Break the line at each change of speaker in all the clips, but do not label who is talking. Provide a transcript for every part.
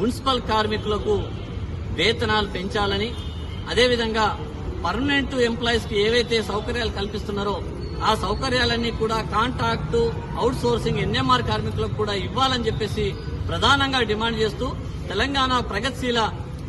Municipal కార్మికులకు వేతనాలు పెంచాలని అదేవిధంగా పర్మనెంట్ ఎంప్లాయీస్కి ఏవైతే సౌకర్యాలు కల్పిస్తున్నారో ఆ సౌకర్యాలన్నీ కూడా కాంట్రాక్టు అవుట్ సోర్సింగ్ ఎన్ఎంఆర్ కార్మికులకు కూడా ఇవ్వాలని చెప్పేసి ప్రధానంగా డిమాండ్ చేస్తూ తెలంగాణ ప్రగతిశీల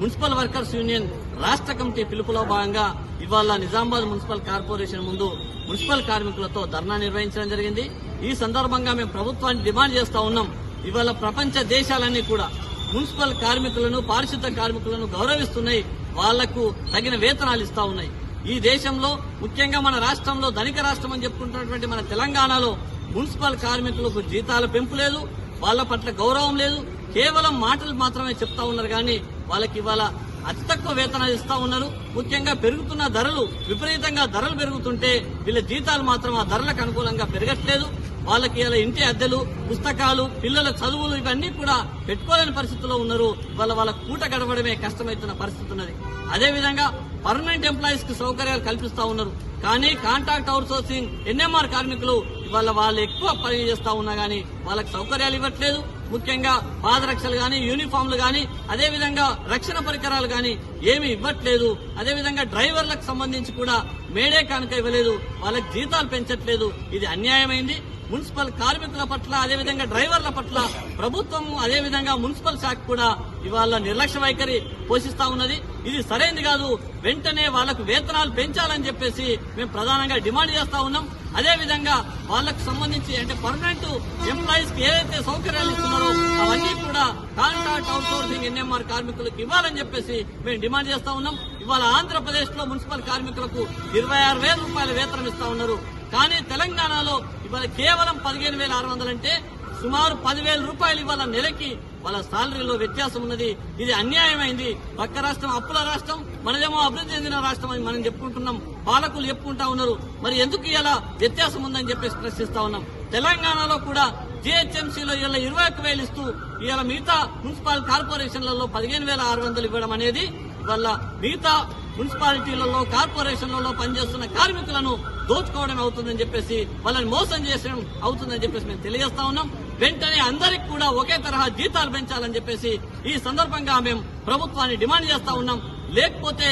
మున్సిపల్ వర్కర్స్ యూనియన్ రాష్ట్ర కమిటీ పిలుపులో భాగంగా ఇవాళ నిజామాబాద్ మున్సిపల్ కార్పొరేషన్ ముందు మున్సిపల్ కార్మికులతో ధర్నా నిర్వహించడం జరిగింది. ఈ సందర్భంగా మేము ప్రభుత్వాన్ని డిమాండ్ చేస్తా ఉన్నాం. ఇవాళ ప్రపంచ దేశాలన్నీ కూడా మున్సిపల్ కార్మికులను పారిశుద్ధ కార్మికులను గౌరవిస్తున్నాయి. వాళ్ళకు తగిన వేతనాలు ఇస్తా ఉన్నాయి. ఈ దేశంలో ముఖ్యంగా మన రాష్ట్రంలో ధనిక రాష్ట్రం అని చెప్పుకుంటున్నటువంటి మన తెలంగాణలో మున్సిపల్ కార్మికులకు జీతాల పెంపు లేదు వాళ్ళ పట్ల గౌరవం లేదు. కేవలం మాటలు మాత్రమే చెప్తా ఉన్నారు కానీ వాళ్ళకి ఇవాళ అతి తక్కువ వేతనాలు ఇస్తా ఉన్నారు. ముఖ్యంగా పెరుగుతున్న ధరలు విపరీతంగా ధరలు పెరుగుతుంటే వీళ్ళ జీతాలు మాత్రం ఆ ధరలకు అనుకూలంగా పెరగట్లేదు. వాళ్ళకి ఇలా ఇంటి అద్దెలు పుస్తకాలు పిల్లల చదువులు ఇవన్నీ కూడా పెట్టుకోలేని పరిస్థితుల్లో ఉన్నారు. వాళ్ళ వాళ్ళ కూట గడవడమే కష్టమవుతున్న పరిస్థితి ఉన్నది. అదేవిధంగా పర్మనెంట్ ఎంప్లాయీస్కి సౌకర్యాలు కల్పిస్తా ఉన్నారు. కానీ కాంట్రాక్ట్ అవుట్ సోర్సింగ్ ఎన్ఎంఆర్ కార్మికులు ఇవాళ వాళ్ళు ఎక్కువ పని చేస్తా ఉన్నా గానీ వాళ్ళకి సౌకర్యాలు ఇవ్వట్లేదు. ముఖ్యంగా పాదరక్షలు గాని యూనిఫామ్లు గాని అదేవిధంగా రక్షణ పరికరాలు గాని ఏమి ఇవ్వట్లేదు. అదేవిధంగా డ్రైవర్లకు సంబంధించి కూడా మేడే కానుక ఇవ్వలేదు వాళ్ళకి జీతాలు పెంచట్లేదు. ఇది అన్యాయమైంది. మున్సిపల్ కార్మికుల పట్ల అదేవిధంగా డ్రైవర్ల పట్ల ప్రభుత్వం అదేవిధంగా మున్సిపల్ శాఖ కూడా ఇవాళ నిర్లక్ష్య వైఖరి పోషిస్తా ఉన్నది. ఇది సరైనది కాదు. వెంటనే వాళ్ళకు వేతనాలు పెంచాలని చెప్పేసి మేము ప్రధానంగా డిమాండ్ చేస్తా ఉన్నాం. అదేవిధంగా వాళ్ళకు సంబంధించి అంటే పర్మనెంట్ ఎంప్లాయీస్కి ఏదైతే సౌకర్యాలు ఇస్తున్నారో అవన్నీ కూడా కాంట్రాక్ట్ అవుట్ సోర్సింగ్ ఎన్ఎంఆర్ కార్మికులకు ఇవ్వాలని చెప్పేసి మేము డిమాండ్ చేస్తా ఉన్నాం. ఇవాళ ఆంధ్రప్రదేశ్లో మున్సిపల్ కార్మికులకు ఇరవై ఆరు వేల రూపాయల వేతనం ఇస్తా ఉన్నారు. కానీ తెలంగాణలో ఇవాళ కేవలం పదిహేను వేల ఆరు వందలు అంటే సుమారు పదివేల రూపాయలు ఇవాళ నెలకి వాళ్ళ సాలరీలో వ్యత్యాసం ఉన్నది. ఇది అన్యాయమైంది. పక్క రాష్ట్రం అప్పుల రాష్ట్రం మనదేమో అభివృద్ధి చెందిన రాష్ట్రం అని మనం చెప్పుకుంటున్నాం. పాలకులు చెప్పుకుంటా ఉన్నారు. మరి ఎందుకు ఇలా వ్యత్యాసం ఉందని చెప్పేసి ప్రశ్నిస్తా ఉన్నాం. తెలంగాణలో కూడా జీహెచ్ఎంసీలో ఇలా ఇరవై ఒక్క వేలు ఇస్తూ ఇవాళ మిగతా మున్సిపల్ కార్పొరేషన్లలో పదిహేను వేల ఆరు వందలు ఇవ్వడం అనేది వల్ల మిగతా మున్సిపాలిటీలలో కార్పొరేషన్లలో పనిచేస్తున్న కార్మికులను దోచుకోవడం అవుతుందని చెప్పేసి వాళ్ళని మోసం చేసడం అవుతుందని చెప్పేసి మేము తెలియజేస్తా ఉన్నాం. వెంటనే అందరికి కూడా ఒకే తరహా జీతాలు పెంచాలని చెప్పేసి ఈ సందర్భంగా మేము ప్రభుత్వాన్ని డిమాండ్ చేస్తా ఉన్నాం. లేకపోతే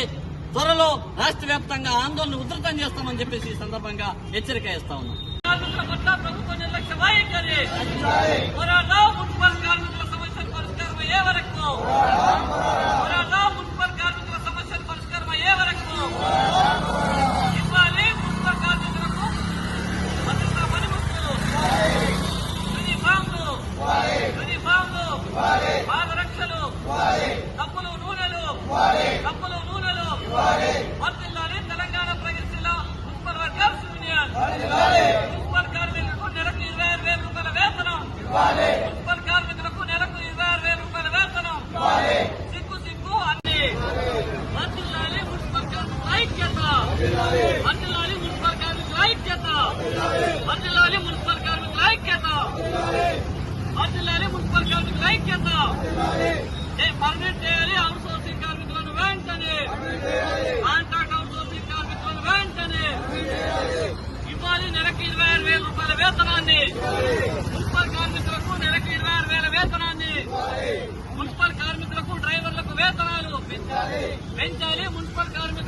త్వరలో రాష్ట్ర వ్యాప్తంగా ఆందోళన ఉధృతం చేస్తామని చెప్పేసి ఈ సందర్భంగా హెచ్చరిక చేస్తా ఉన్నాం. కార్మికుల పట్ల ప్రభుత్వ నిర్లక్ష్య వైఖరి పోరాటం మున్సిపల్ కార్మికుల సమస్యలు పరిష్కారం అయ్యే వరకు పోరాటం మున్సిపల్ కార్మికుల సమస్యలు పరిష్కారం అయ్యే వరకు ఇవ్వాలి మున్సిపల్ కార్మికులకు భద్రతా పనిముట్లు యూనిఫామ్లు యూనిఫామ్లు పాదరక్షలు కప్పులు నూనెలు. కప్పులు నూనెలు. వర్తిల్లాలి తెలంగాణ ప్రగతిశీల మున్సిపల్ వర్కర్స్ యూనియన్. మున్సిపల్ కార్మికులకు నెలకు ఇరవై ఆరు వేల రూపాయల వేతనం. మున్సిపల్ కార్మికులకు నెలకు ఇరవై ఆరు వేల రూపాయల వేతనం. సిగ్గు సిగ్గు అన్ని. వర్తిల్లాలి మున్సిపల్ కార్మికుల ఐక్యత. వర్తిల్లాలి మున్సిపల్ కార్మికుల ఐక్యత. వర్తిల్లాలి మున్సిపల్ కార్మికుల ఐక్యత వర్తిల్లాలి మున్సిపల్ కార్మికుల ఐక్యత ఏ పర్మిట్ చేయాలి అవుట్ సోర్సింగ్ కార్మికులను వెంటనే కాంట్రాక్ట్ అవుట్ సోర్సింగ్ కార్మికులను వెంటనే ఇవ్వాలి నెలకి ఇరవై ఆరు వేల రూపాయల వేతనాన్ని. మున్సిపల్ కార్మికులకు నెలకి ఇరవై ఆరు వేల వేతనాన్ని. మున్సిపల్ కార్మికులకు డ్రైవర్లకు వేతనాలు. పెంచాలి పెంచాలి మున్సిపల్ కార్మికులు